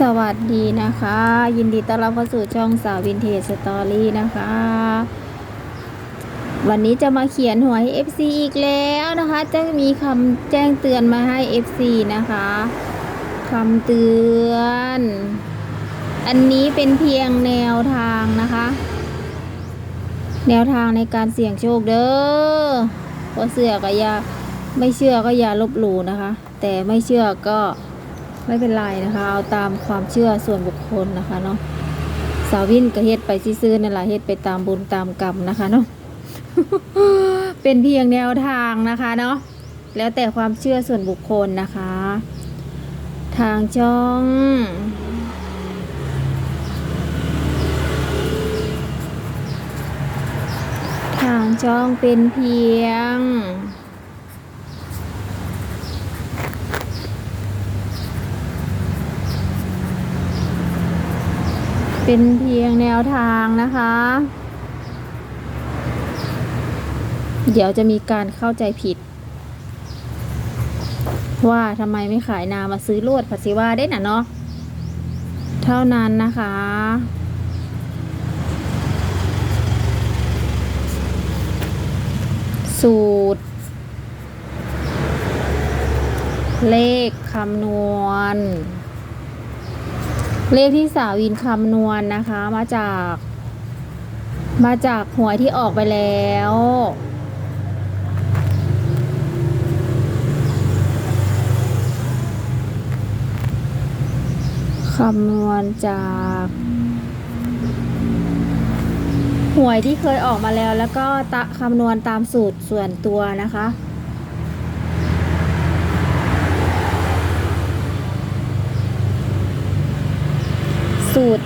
สวัสดีนะคะ ยินดีต้อนรับเข้าสู่ช่องสาววินเทจสตอรี่นะคะ วันนี้จะมาเขียนหวย FC อีกแล้วนะคะ จะมีคำแจ้งเตือนมาให้ FC นะคะคำเตือน อันนี้เป็นเพียงแนวทางนะคะ แนวทางในการเสี่ยงโชคเด้อเพราะเชื่อก็อย่าไม่เชื่อก็อย่าลบหลู่นะคะ แต่ไม่เชื่อก็ ไม่เป็นไรนะคะ เอาตามความเชื่อส่วนบุคคลนะคะเนาะสาววินก็เฮ็ดไปซื่อๆนั่นแหละเฮ็ดไปตามบุญตามกรรมนะคะเนาะเป็นเพียงแนวทางนะคะเนาะแล้วแต่ความเชื่อส่วนบุคคลนะคะ ทางช่องทางช่องเป็นเพียง เป็นเพียงแนวทางนะคะ เดี๋ยวจะมีการเข้าใจผิด ว่าทำไมไม่ขายนามาซื้อลวดผัดซีว่าได้น่ะเนาะเท่านั้นนะคะ สูตร เลขคำนวณ เลขที่สาวินคำนวณนะคะมาจาก มาจากหวยที่ออกไปแล้ว คำนวณจากหวยที่เคยออกมาแล้วแล้วก็ตะคำนวณตามสูตรส่วนตัวนะคะ สูตร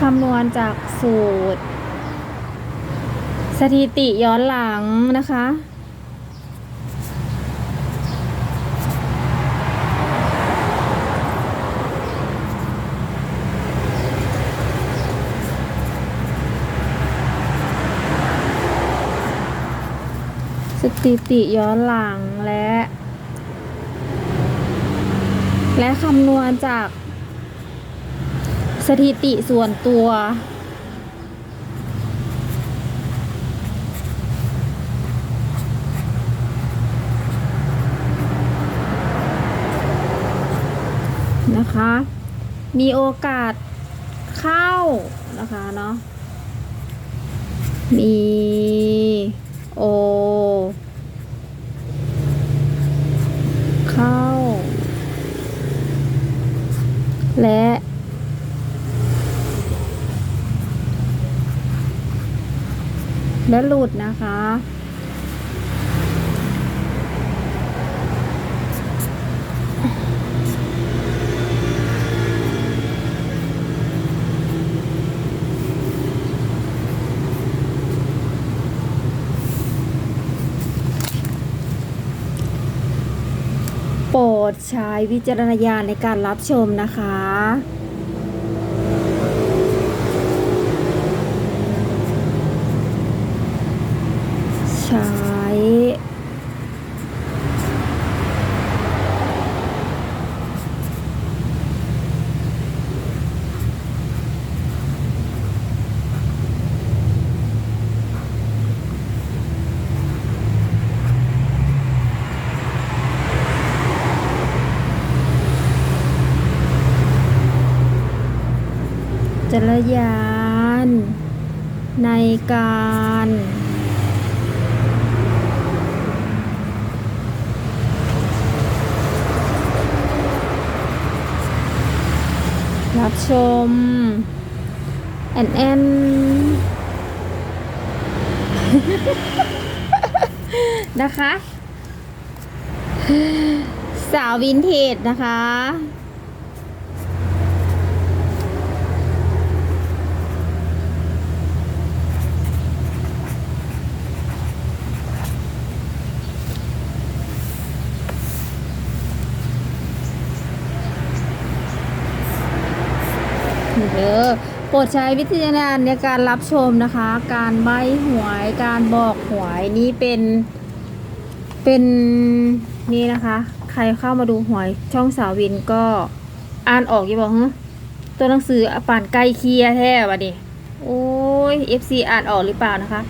คำนวณจากสูตร สถิติย้อนหลังนะคะ สถิติย้อนหลังและ และคำนวณจาก สถิติส่วนตัว นะคะ มีโอกาสเข้านะคะเนาะมีโอ เข้า และ และหลุดนะคะ โปรดใช้วิจารณญาณในการรับชมนะคะ ใช้ จ รยาน ในการรับชม แอนแอนนะคะ สาววินเทจนะคะ เด้อ โปรดใช้วิจารณญาณในการรับชมนะคะ การใบหวย การบอกหวยนี่เป็นเป็นนี่นะคะ ใครเข้ามาดูหวยช่องสาววินก็อ่านออกอยี่บอกฮะตัวหนังสือป่านไกล้เคียแท้วะดิโอ้ย FC อ่านออกหรือเปล่านะคะ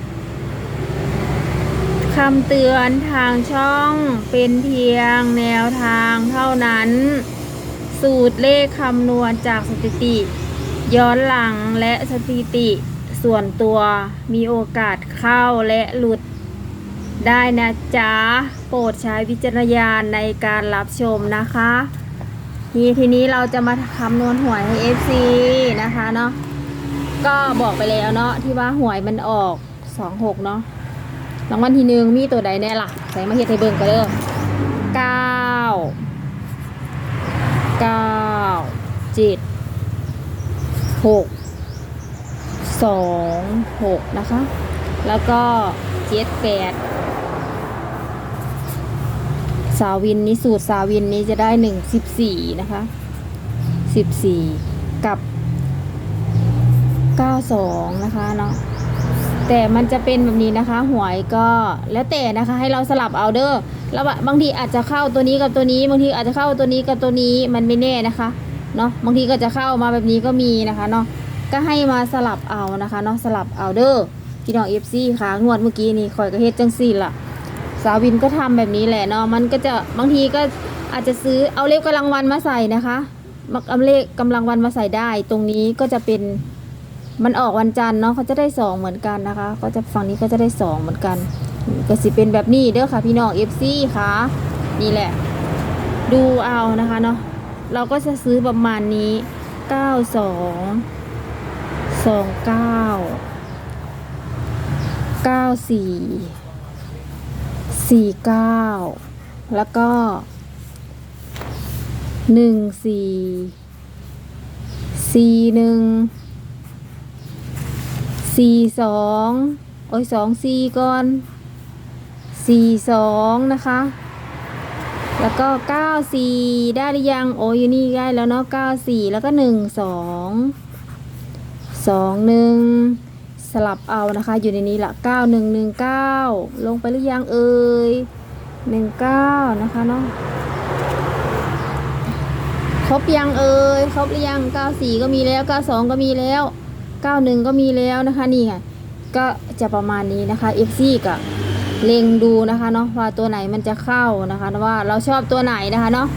คำเตือนทางช่องเป็นเพียงแนวทางเท่านั้น สูตรเลขคำนวณจากสถิติ ย้อนหลังและสถิติส่วนตัวมีโอกาสเข้าและหลุดได้นะจ๊ะ โปรดใช้วิจารณญาณในการรับชมนะคะทีทีนี้เราจะมาคำนวณหวยให้ FC นะคะเนาะก็บอกไปแล้วเนาะที่ว่าหวยมันออก 26 เนาะรางวัลที่หนึ่งมีตัวใดแน่ล่ะ ใส่มาเฮ็ดให้เบิ่งกันเด้อเก้าเก้าจ็ด หกสองหกนะคะ แล้วก็เจ็ดแปดสาวินนี้สูตรสาวินนี้จะได้หนึ่งสิบสี่นะคะสิบสี่กับเก้าสองนะคะเนาะแต่มันจะเป็นแบบนี้นะคะ หวยก็แล้วแต่นะคะ ให้เราสลับเอาเด้อแล้วบางทีอาจจะเข้าตัวนี้กับตัวนี้ บางทีอาจจะเข้าตัวนี้กับตัวนี้มันไม่แน่นะคะ เนาะบางทีก็จะเข้ามาแบบนี้ก็มีนะคะเนาะก็ให้มาสลับเอานะคะเนาะสลับเอาเด้อพี่น้องเอฟซีค่ะงวดเมื่อกี้นี่คอยกระเฮ็ดจังสี่ล่ะ สาววินก็ทำแบบนี้แหละเนาะมันก็จะบางทีก็อาจจะซื้อเอาเลขกำลังวันมาใส่นะคะเอาเลขกำลังวันมาใส่ได้ ตรงนี้ก็จะเป็นมันออกวันจันทร์เนาะเขาจะได้สองเหมือนกันนะคะ ก็จะฝั่งนี้ก็จะได้สองเหมือนกันก็สิเป็นแบบนี้เด้อค่ะพี่น้องเอฟซีค่ะนี่แหละ ดูเอานะคะเนาะ เราก็จะซื้อประมาณนี้ 92 29 94 49 แล้วก็ 14 41 42โอ้ย2 4 ก่อน 42 นะคะ แล้วก็เก้าสี่ได้หรือยัง โอ้ยอยู่นี่ได้แล้วเนาะเก้าสี่แล้วก็หนึ่งสลับเอานะคะ อยู่ในนี้ละเก้าหนึ่งหนึ่งเก้าลงไปหรือยังเอ่ยหนึ่งเก้านะคะเนาะ ครบยังเอ่ย ครบหรือยังเก้าสี่ก็มีแล้วเก้าสองก็มีแล้วเก้าหนึ่งก็มีแล้วนะคะนี่ไงก็จะประมาณนี้นะคะ FC ก็ เล็งดูนะคะเนาะว่าตัวไหนมันจะเข้านะคะว่าเราชอบตัวไหนนะคะเนาะ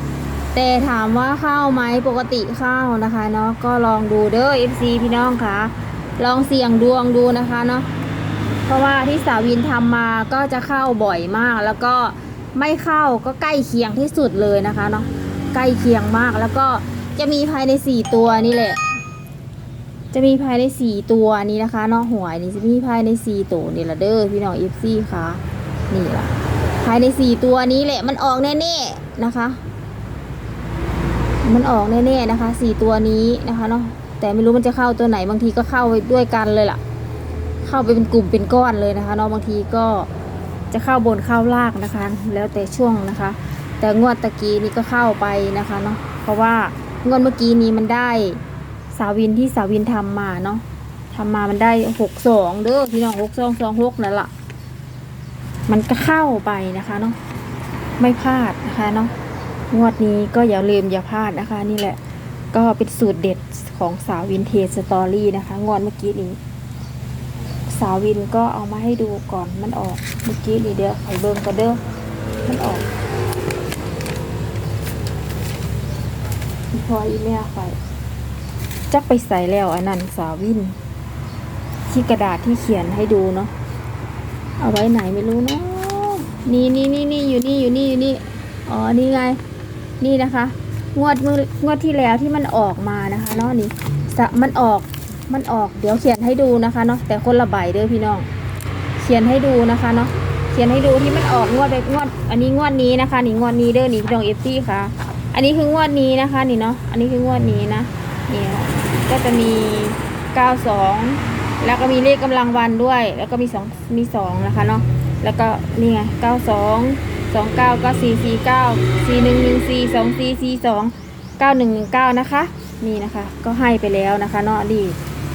แต่ถามว่าเข้าไหมปกติเข้านะคะเนาะก็ลองดูเด้อ FC พี่น้องค่ะ ลองเสี่ยงดวงดูนะคะเนาะเพราะว่าที่สาวินทำมาก็จะเข้าบ่อยมาก แล้วก็ไม่เข้าก็ใกล้เคียงที่สุดเลยนะคะเนาะใกล้เคียงมากแล้วก็จะมีภายในสี่ตัวนี่แหละ จะมีภายในสี่ตัวนี้นะคะนาะหวยนี่จะมีภายในสี่ตัวนี่ละเด้อพี่น้องเอฟซีค่ะ นี่ละภายในสี่ตัวนี้แหละมันออกแน่ๆนะคะ มันออกแน่ๆนะคะสี่ตัวนี้นะคะเนาะแต่ไม่รู้มันจะเข้าตัวไหนบางทีก็เข้าไปด้วยกันเลยล่ะ เข้าไปเป็นกลุ่มเป็นก้อนเลยนะคะเนาะบางทีก็จะเข้าบนเข้าล่างนะคะ แล้วแต่ช่วงนะคะ แต่งวดตะกี้นี้ก็เข้าไปนะคะเนาะเพราะว่างวดเมื่อกี้นี้มันได้าวินที่สาวินทำมาเนาะทำมามันได้หกสองเด้อพี่น้องหกสองสองหกนั่นแหละมันก็เข้าไปนะคะเนาะไม่พลาดนะคะเนาะงวดนี้ก็อย่าลืมอย่าพลาดนะคะ นี่แหละ ก็เป็นสูตรเด็ดของสาววินเทจสตอรี่นะคะงอนเมื่อกี้นี้ สาววินก็เอามาให้ดูก่อนมันออกเมื่อกี้นี้เด้อไข่เบิ้งก็เด้อมันออกพออีแม่ไฟ จักไปใส่แล้วอันนั้นสาวิน ที่กระดาษที่เขียนให้ดูเนาะเอาไว้ไหนไม่รู้เนาะนี่นี่นี่นี่อยู่นี่อยู่นี่อยู่นี่อ๋อนี่ไง นี่นะคะ งวดงวดที่แล้วที่มันออกมานะคะเนาะนี่มันออกมันออกเดี๋ยวเขียนให้ดูนะคะเนาะแต่คนละใบเด้อพี่น้อง เขียนให้ดูนะคะเนาะเขียนให้ดูที่มันออกงวดงวด อันนี้งวดนี้นะคะนี่งวดนี้เด้อนี่พี่น้องเอฟซีค่ะ อันนี้คืองวดนี้นะคะ นี่เนาะอันนี้คืองวดนี้นะ นี่นะก็จะมี 92 แล้วก็มีเลขกำลังวันด้วย แล้วก็มีสองมีสองนะคะเนาะแล้วก็นี่ไง92สองเก้าเก้าสี่สี่เก้าสี่หนึ่งหนึ่งสี่สองสี่สี่สองเก้าหนึ่งหนึ่งเก้านะคะนี่นะคะก็ให้ไปแล้วนะคะเนาะดี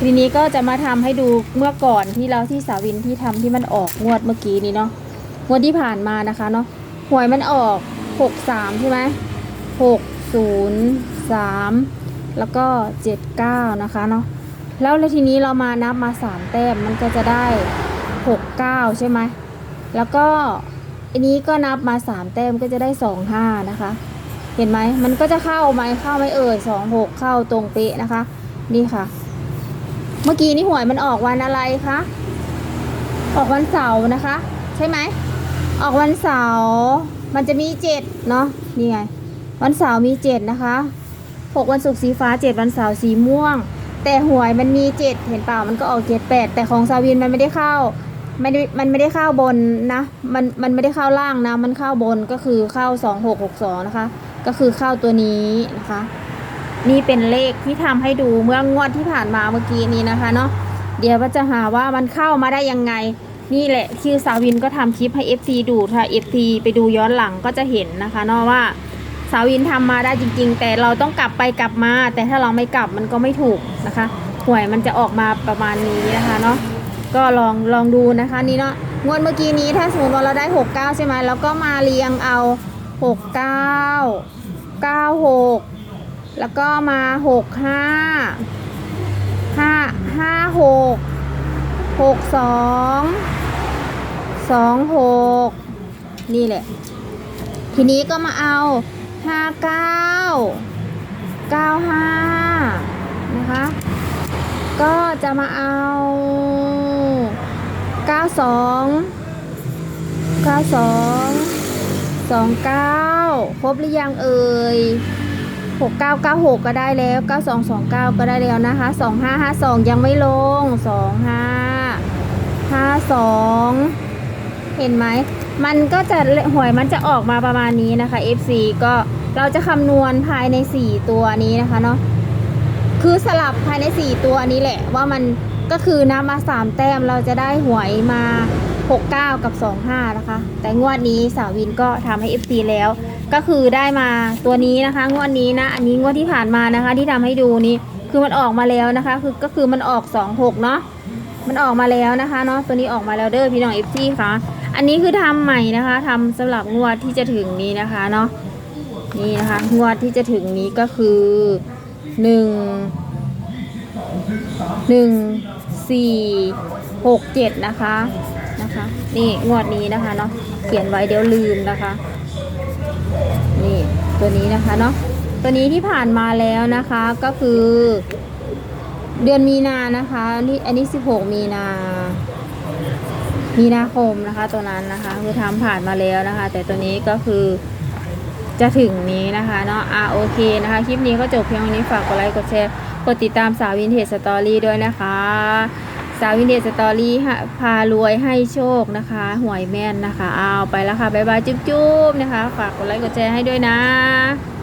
ทีนี้ก็จะมาทำให้ดูเมื่อก่อนที่เราที่สาวินที่ทำที่มันออกงวดเมื่อกี้นี้เนาะงวดที่ผ่านมานะคะเนาะหวยมันออกหกสามใช่ไหมหกศูนย์สาม แล้วก็เจ็ดเก้านะคะเนาะแล้วแล้วทีนี้เรามานับมาสามแต้มมันก็จะได้หกเก้าใช่ไหมแล้วก็อันนี้ก็นับมาสามแต้มก็จะได้สองห้านะคะ เห็นไหมมันก็จะเข้าไหมเข้าไหมเอ่ยสองหกเข้าตรงเป๊ะนะคะ นี่ค่ะ เมื่อกี้นี่หวยมันออกวันอะไรคะออกวันเสาร์นะคะ ใช่ไหมออกวันเสาร์มันจะมีเจ็ดเนาะนี่ไง วันเสาร์มีเจ็ดนะคะ หกวันศุกร์สีฟ้าเจ็ดวันเสาร์สีม่วง แต่หวยมันมีเจ็ดเห็นเปล่ามันก็ออกเจ็ดแต่ของซาวินมันไม่ได้เข้าไม่ได้มันไม่ได้เข้าบนนะ มันมันไม่ได้เข้าล่างนะ มันเข้าบนก็คือเข้าสองหกหกสองนะคะ ก็คือเข้าตัวนี้นะคะ นี่เป็นเลขที่ทำให้ดูเมื่องวดที่ผ่านมาเมื่อกี้นี้นะคะเนาะเดี๋ยวว่าจะหาว่ามันเข้ามาได้ยังไง นี่แหละคือสาวินก็ทำคลิปให้ FC ดูถ้า FC ไปดูย้อนหลังก็จะเห็นนะคะเนาะว่า สาวินทำมาได้จริง ๆ แต่เราต้องกลับไปกลับมา แต่ถ้าเราไม่กลับมันก็ไม่ถูกนะคะหวยมันจะออกมาประมาณนี้นะคะเนาะก็ลองลองดูนะคะนี่เนาะงวดเมื่อกี้นี้ถ้าสมมติว่าเราได้ 69 ใช่ไหมแล้วก็มาเรียงเอา 69 96 แล้วก็มา 65 5 5 6หกสองสองหกนี่แหละ ทีนี้ก็มาเอา ห้าเก้าเก้าห้านะคะ ก็จะมาเอาเก้าสองเก้าสองสองเก้าครบหรือยังเอ่ยหกเก้าเก้าหกก็ได้แล้วเก้าสองสองเก้าก็ได้แล้วนะคะสองห้าห้าสองยังไม่ลงสองห้าห้าสองเห็นไหม มันก็จะหวยมันจะออกมาประมาณนี้นะคะ FC ก็เราจะคำนวณภายใน 4 ตัวนี้นะคะเนาะคือสลับภายใน 4 ตัวนี้แหละ ว่ามันก็คือนะมา 3 แต้มเราจะได้หวยมา 69 กับ 25 นะคะ แต่งวดนี้สาววินก็ทำให้ FC แล้ว ก็คือได้มาตัวนี้นะคะ งวดนี้นะ อันนี้งวดที่ผ่านมานะคะ ที่ทำให้ดูนี้คือมันออกมาแล้วนะคะ คือก็คือมันออก 26 เนาะมันออกมาแล้วนะคะเนาะตัวนี้ออกมาแล้วเด้อพี่น้องเอฟซีค่ะ อันนี้คือทำใหม่นะคะทำสำหรับงวดที่จะถึงนี้นะคะเนาะนี่นะคะงวดที่จะถึงนี้ก็คือหนึ่งหนึ่งสี่หกเจ็ดนะคะนะคะ นี่งวดนี้นะคะเนาะเขียนไว้เดี๋ยวลืมนะคะ นี่ตัวนี้นะคะเนาะตัวนี้ที่ผ่านมาแล้วนะคะก็คือ เดือนมีนานะคะอันนี้อันนี้16มีนา มีนาคมนะคะตัวนั้นนะคะคือทำผ่านมาแล้วนะคะ แต่ตัวนี้ก็คือจะถึงนี้นะคะเนาะอะโอเคนะคะ คลิปนี้ก็จบเพียงเท่านี้ฝากกดไลค์กดแชร์กดติดตามสาววินเทจสตอรี่ด้วยนะคะ สาววินเทจสตอรี่พารวยให้โชคนะคะหวยแม่นนะคะเอาไปแล้วค่ะ บ๊ายบายจุ๊บๆนะคะ ฝากกดไลค์กดแชร์ให้ด้วยนะ